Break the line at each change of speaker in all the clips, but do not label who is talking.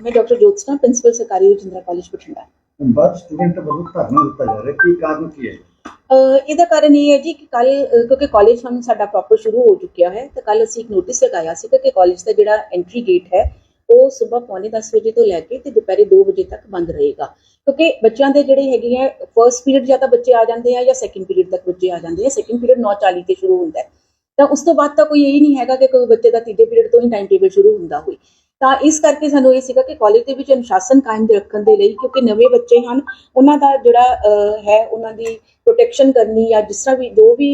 ਮੈਂ doctor Jyotsna principal ਸਰਕਾਰੀ Rajindra college Bathinda
ਬਾਅਦ ਸਟੂਡੈਂਟ ਵੱਲੋਂ ਧਰਨਾ ਦਿੱਤਾ ਜਾ ਰਿਹਾ ਕੀ ਕਾਰਨ ਕੀ ਹੈ
ਇਹਦਾ ਕਾਰਨ ਇਹ ਹੈ ਜੀ ਕਿ ਕੱਲ ਕਿਉਂਕਿ ਕਾਲਜ ਹੁਣ ਸਾਡਾ ਪ੍ਰੋਪਰ ਸ਼ੁਰੂ ਹੋ ਚੁੱਕਿਆ ਹੈ, ਤਾਂ ਕੱਲ ਅਸੀਂ ਇੱਕ ਨੋਟਿਸ ਲਗਾਇਆ ਸੀ ਕਿ ਕਾਲਜ ਦਾ ਜਿਹੜਾ ਐਂਟਰੀ ਗੇਟ ਹੈ, ਉਹ ਸਵੇਰ ਪੌਣੇ 10 ਵਜੇ ਤੋਂ ਲੈ ਕੇ ਤੇ ਦੁਪਹਿਰੇ 2 ਵਜੇ ਤੱਕ ਬੰਦ ਰਹੇਗਾ। ਕਿਉਂਕਿ ਬੱਚਿਆਂ ਦੇ ਜਿਹੜੇ ਹੈਗੇ ਆ ਫਰਸਟ ਪੀਰੀਅਡ ਜਾਂ ਤਾਂ ਬੱਚੇ ਆ ਜਾਂਦੇ ਆ ਜਾਂ ਸੈਕੰਡ ਪੀਰੀਅਡ ਤੱਕ ਬੱਚੇ ਆ ਜਾਂਦੇ ਆ ਸੈਕੰਡ ਪੀਰੀਅਡ 9:40 ਤੇ ਸ਼ੁਰੂ ਹੁੰਦਾ ਹੈ। ਤਾਂ ਉਸ ਤੋਂ ਬਾਅਦ ਤਾਂ ਕੋਈ ਇਹ ਨਹੀਂ ਹੈਗਾ ਕਿ ਕੋਈ ਬੱਚੇ ਦਾ ਤੀਜੇ ਪੀਰੀਅਡ ਤੋਂ ਹੀ ਟਾਈਮ ਟੇਬਲ ਸ਼ੁਰੂ ਹੁੰਦਾ ਹੋਵੇ। ਤਾਂ ਇਸ ਕਰਕੇ ਸਾਨੂੰ ਇਹ ਸੀਗਾ ਕਿ ਕਾਲਜ ਦੇ ਵਿੱਚ ਅਨੁਸ਼ਾਸਨ ਕਾਇਮ ਦੇ ਰੱਖਣ ਦੇ ਲਈ, ਕਿਉਂਕਿ ਨਵੇਂ ਬੱਚੇ ਹਨ, ਉਹਨਾਂ ਦਾ ਜਿਹੜਾ ਹੈ, ਉਹਨਾਂ ਦੀ ਪ੍ਰੋਟੈਕਸ਼ਨ ਕਰਨੀ ਜਾਂ ਜਿਸ ਤਰ੍ਹਾਂ ਵੀ ਜੋ ਵੀ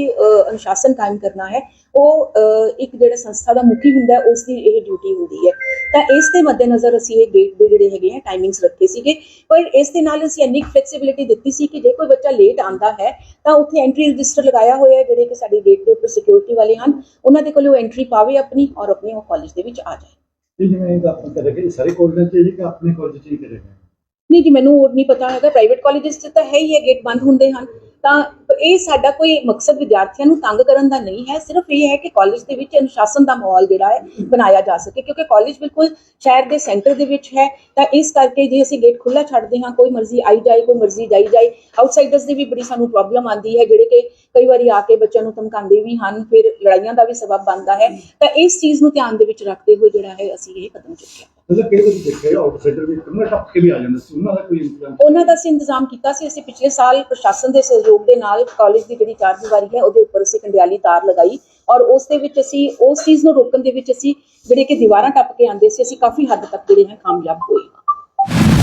ਅਨੁਸ਼ਾਸਨ ਕਾਇਮ ਕਰਨਾ ਹੈ, ਉਹ ਇੱਕ ਜਿਹੜਾ ਸੰਸਥਾ ਦਾ ਮੁਖੀ ਹੁੰਦਾ ਉਸ ਦੀ ਇਹ ਡਿਊਟੀ ਹੁੰਦੀ ਹੈ। ਤਾਂ ਇਸ ਦੇ ਮੱਦੇਨਜ਼ਰ ਅਸੀਂ ਇਹ ਗੇਟ ਦੇ ਜਿਹੜੇ ਹੈਗੇ ਆ ਟਾਈਮਿੰਗਸ ਰੱਖੇ ਸੀਗੇ। ਪਰ ਇਸ ਦੇ ਨਾਲ ਅਸੀਂ ਇੰਨੀ ਫਲੈਕਸੀਬਿਲਿਟੀ ਦਿੱਤੀ ਸੀ ਕਿ ਜੇ ਕੋਈ ਬੱਚਾ ਲੇਟ ਆਂਦਾ ਹੈ, ਤਾਂ ਉੱਥੇ ਐਂਟਰੀ ਰਜਿਸਟਰ ਲਗਾਇਆ ਹੋਇਆ ਹੈ, ਜਿਹੜੇ ਕਿ ਸਾਡੇ ਗੇਟ ਦੇ ਉੱਪਰ ਸਿਕਿਉਰਿਟੀ ਵਾਲੇ ਹਨ, ਉਹਨਾਂ ਦੇ ਕੋਲੋਂ ਐਂਟਰੀ ਪਾਵੇ ਆਪਣੀ ਔਰ ਆਪਣੇ ਉਹ ਕਾਲਜ ਦੇ ਵਿੱਚ ਆ ਜਾਏ।
ਇਹ ਜਿਵੇਂ ਇਹ ਆਪਾਂ ਕਰਾਂਗੇ, ਇਹ ਸਾਰੇ ਕਾਲਜਾਂ 'ਚ ਹੈ ਕਿ ਆਪਣੇ ਕਾਲਜ 'ਚ ਹੀ ਕਰੇਗਾ।
ਨਹੀਂ ਜੀ, ਮੈਨੂੰ ਉਹ ਨਹੀਂ ਪਤਾ ਹੈਗਾ। ਪ੍ਰਾਈਵੇਟ ਕਾਲਜਸ 'ਚ ਤਾਂ ਹੈ ਹੀ ਹੈ ਗੇਟ ਬੰਦ ਹੁੰਦੇ ਹਨ। ਤਾਂ ਇਹ ਸਾਡਾ ਕੋਈ ਮਕਸਦ ਵਿਦਿਆਰਥੀਆਂ ਨੂੰ ਤੰਗ ਕਰਨ ਦਾ ਨਹੀਂ ਹੈ। ਸਿਰਫ ਇਹ ਹੈ ਕਿ ਕਾਲਜ ਦੇ ਵਿੱਚ ਅਨੁਸ਼ਾਸਨ ਦਾ ਮਾਹੌਲ ਜਿਹੜਾ ਹੈ, ਬਣਾਇਆ ਜਾ ਸਕੇ। ਕਿਉਂਕਿ ਕਾਲਜ ਬਿਲਕੁਲ ਸ਼ਹਿਰ ਦੇ ਸੈਂਟਰ ਦੇ ਵਿੱਚ ਹੈ। ਤਾਂ ਇਸ ਕਰਕੇ ਜੇ ਅਸੀਂ ਗੇਟ ਖੁੱਲਾ ਛੱਡਦੇ ਹਾਂ, ਕੋਈ ਮਰਜ਼ੀ ਆਈ ਜਾਏ, ਕੋਈ ਮਰਜ਼ੀ ਜਾਈ ਜਾਏ ਆਊਟਸਾਈਡਰਸ ਦੀ ਵੀ ਬੜੀ ਸਾਨੂੰ ਪ੍ਰੋਬਲਮ ਆਉਂਦੀ ਹੈ, ਜਿਹੜੇ ਕਿ ਕਈ ਵਾਰੀ ਆ ਕੇ ਬੱਚਿਆਂ ਨੂੰ ਧਮਕਾਉਂਦੇ ਵੀ ਹਨ, ਫਿਰ ਲੜਾਈਆਂ ਦਾ ਵੀ ਸਬਬ ਬਣਦਾ ਹੈ। ਤਾਂ ਇਸ ਚੀਜ਼ ਨੂੰ ਧਿਆਨ ਦੇ ਵਿੱਚ ਰੱਖਦੇ ਹੋਏ ਜਿਹੜਾ ਹੈ, ਅਸੀਂ ਇਹ ਕਦਮ ਚੁੱਕਿਆ
ਮਤਲਬ ਕਈ ਵਾਰ ਦੇਖਿਆ ਆਊਟਸਾਈਡਰ ਵੀ ਕਿੰਨਾ ਟੱਪ ਕੇ ਵੀ ਆ ਜਾਂਦੇ ਸੀ? ਉਹਨਾਂ ਦਾ ਕੋਈ ਇੰਤਜ਼ਾਮ
ਉਹਨਾਂ ਦਾ ਅਸੀਂ ਇੰਤਜ਼ਾਮ ਕੀਤਾ ਸੀ, ਅਸੀਂ ਪਿਛਲੇ ਸਾਲ ਪ੍ਰਸ਼ਾਸਨ ਦੇ ਸਹਿਯੋਗ ਦੇ ਨਾਲ ਕਾਲਜ ਦੀ ਜਿਹੜੀ ਚਾਰ ਦੀਵਾਰੀ ਹੈ, ਉਹਦੇ ਉੱਪਰ ਅਸੀਂ ਕੰਡਿਆਲੀ ਤਾਰ ਲਗਾਈ ਔਰ ਉਸ ਦੇ ਵਿੱਚ ਅਸੀਂ, ਉਸ ਚੀਜ਼ ਨੂੰ ਰੋਕਣ ਦੇ ਵਿੱਚ ਅਸੀਂ ਜਿਹੜੇ ਕਿ ਦੀਵਾਰਾਂ ਟੱਪ ਕੇ ਆਉਂਦੇ ਸੀ, ਅਸੀਂ ਕਾਫੀ ਹੱਦ ਤੱਕ ਜਿਹੜੇ ਹੈ ਕਾਮਯਾਬ ਹੋਏ।